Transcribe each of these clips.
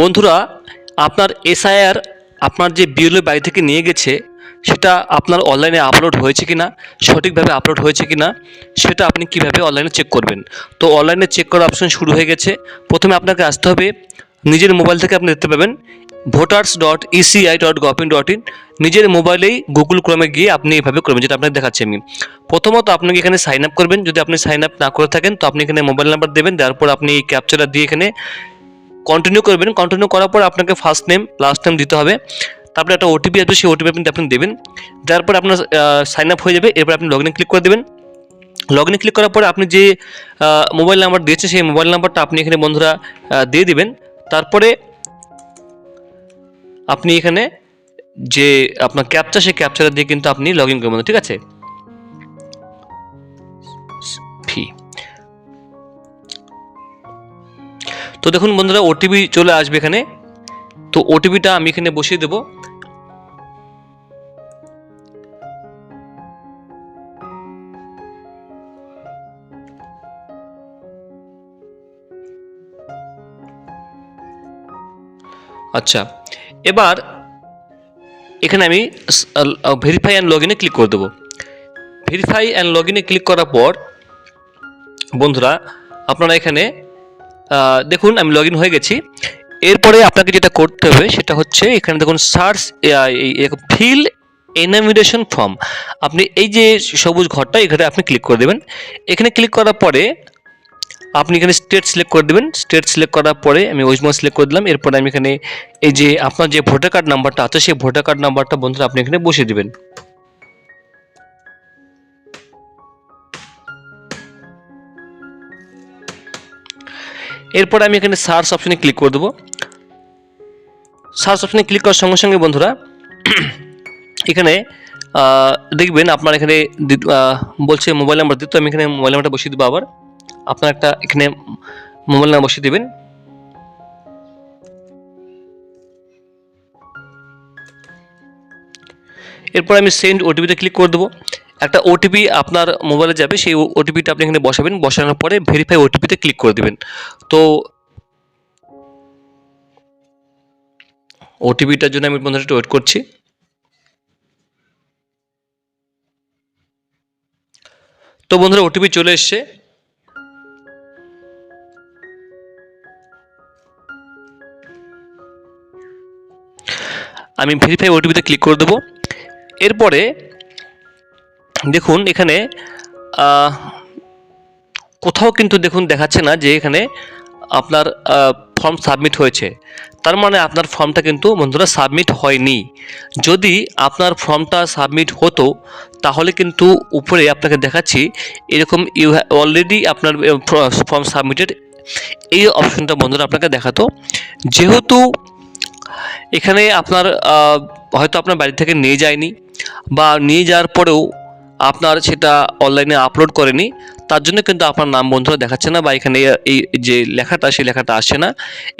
বন্ধুরা, আপনার এসআইআর আপনার যে বিএলও বাড়ি থেকে নিয়ে গেছে, সেটা আপনার অনলাইনে আপলোড হয়েছে কি না সঠিকভাবে আপলোড হয়েছে কি না সেটা আপনি কীভাবে অনলাইনে চেক করবেন? তো অনলাইনে চেক করার অপশন শুরু হয়ে গেছে। প্রথমে আপনাকে আসতে হবে, নিজের মোবাইল থেকে আপনি দেখতে পাবেন voters dot ECI dot gov dot in নিজের মোবাইলেই গুগল ক্রমে গিয়ে আপনি এইভাবে করবেন, যেটা আপনাকে দেখাচ্ছি আমি। প্রথমত আপনাকে এখানে সাইন আপ করবেন, যদি আপনি সাইন আপ না করে থাকেন, তো আপনি এখানে মোবাইল নাম্বার দেবেন, দেওয়ার পর আপনি এই ক্যাপচারটা দিয়ে এখানে কন্টিনিউ করবেন কন্টিনিউ করার পর আপনাকে ফার্স্ট নেম লাস্ট নেম দিতে হবে। তারপরে একটা ওটিপি আসবে, সেই ওটিপি আপনি আপনি দেবেন। দেওয়ার পর আপনার সাইন আপ হয়ে যাবে, এরপর আপনি লগ ইন ক্লিক করে দেবেন। লগ ইন ক্লিক করার পরে আপনি যে মোবাইল নাম্বার দিয়েছে, সেই মোবাইল নাম্বারটা আপনি এখানে বন্ধুরা দিয়ে দিবেন। তারপরে আপনি এখানে যে আপনার ক্যাপচা সেই ক্যাপচাটা দিয়ে কিন্তু আপনি লগ ইন করবেন, ঠিক আছে? ফি তো দেখুন বন্ধুরা ওটিপি চলে আসবে এখানে। তো ওটিপিটা আমি এখানে বসিয়ে দেবো। আচ্ছা এবার এখানে আমি ভেরিফাই অ্যান্ড লগ ইনে ক্লিক করে দেবো। ভেরিফাই অ্যান্ড লগ ইনে ক্লিক করার পর, বন্ধুরা, আপনারা এখানে দেখুন, আমি লগ হয়ে গেছি। এরপরে আপনাকে যেটা করতে হবে, সেটা হচ্ছে এখানে দেখুন সার্চ ফিল এনামিনেশন ফর্ম আপনি এই যে সবুজ ঘরটা, এখানে আপনি ক্লিক করে দেবেন। এখানে ক্লিক করার পরে আপনি এখানে স্টেট সিলেক্ট করে দেবেন। স্টেট সিলেক্ট করার পরে আমি ওয়েস্ট বেঙ্গল সিলেক্ট করে দিলাম। এরপরে আমি এখানে এই যে আপনার যে ভোটার কার্ড নাম্বারটা আছে, সেই ভোটার কার্ড নাম্বারটা বন্ধুরা আপনি এখানে বসিয়ে দেবেন। এরপরে আমি এখানে সার্চ অপশনে ক্লিক করে দেবো। সার্চ অপশনে ক্লিক করার সঙ্গে সঙ্গে বন্ধুরা, এখানে দেখবেন আপনার এখানে বলছে মোবাইল নাম্বার দিতে আমি এখানে মোবাইল নাম্বারটা বসিয়ে দেবো আবার। আপনার একটা এখানে মোবাইল নাম্বার বসিয়ে দেবেন। এরপর আমি সেন্ড ওটিপিতে ক্লিক করে দেবো। একটা ওটিপি আপনার মোবাইলে যাবে, সেই ওটিপিটা আপনি এখানে বসাবেন, বসানোর পরে ভেরিফাই ওটিপিতে ক্লিক করে দেবেন। তো ওটিপিটার জন্য আমি একটু ওয়েট করছি। তো বন্ধুরা ওটিপি চলে এসছে। আমি ভেরিফাই ওটিপিতে ক্লিক করে দেবো। এরপরে দেখুন, এখানে কোথাও কিন্তু দেখুন দেখাচ্ছে না যে এখানে আপনার ফর্ম সাবমিট হয়েছে। তার মানে আপনার ফর্মটা কিন্তু বন্ধুরা সাবমিট হয়নি। যদি আপনার ফর্মটা সাবমিট হতো, তাহলে কিন্তু উপরে আপনাকে দেখাচ্ছি, এরকম ইউ অলরেডি আপনার ফর্ম সাবমিটেড এই অপশনটা বন্ধুরা আপনাকে দেখাতো। যেহেতু এখানে আপনার হয়তো আপনার বাড়ি থেকে নিয়ে যায়নি বা নিয়ে যাওয়ার পরেও আপনার সেটা অনলাইনে আপলোড করেনি, তার জন্য কিন্তু আপনার নাম বন্ধুরা দেখাচ্ছে না বা এখানে এই যে লেখাটা, সেই লেখাটা আসছে না।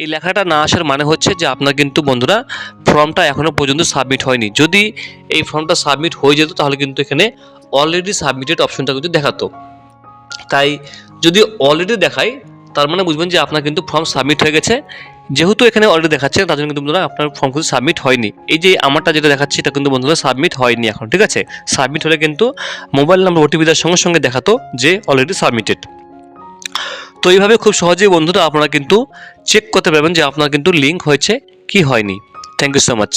এই লেখাটা না আসার মানে হচ্ছে যে আপনার কিন্তু বন্ধুরা ফর্মটা এখনও পর্যন্ত সাবমিট হয়নি। যদি এই ফর্মটা সাবমিট হয়ে যেত তাহলে কিন্তু এখানে অলরেডি সাবমিটেড অপশনটা কিন্তু দেখাতো। তাই যদি অলরেডি দেখায়, তার মানে বুঝবেন যে আপনার কিন্তু ফর্ম সাবমিট হয়ে গেছে। যেহেতু এখানে অলরেডি দেখাচ্ছে, তার জন্য কিন্তু বন্ধুরা আপনার ফর্ম কিন্তু সাবমিট হয়নি। এই যে আমারটা যেটা দেখাচ্ছে, এটা কিন্তু বন্ধুরা সাবমিট হয়নি এখন, ঠিক আছে? সাবমিট হলে কিন্তু মোবাইল নাম্বার ওটিপি দেওয়ার সঙ্গে সঙ্গে দেখাতো যে অলরেডি সাবমিটেড তো এইভাবে খুব সহজেই বন্ধুরা আপনারা কিন্তু চেক করতে পারবেন যে আপনার কিন্তু লিঙ্ক হয়েছে কি হয়নি। Thank you so much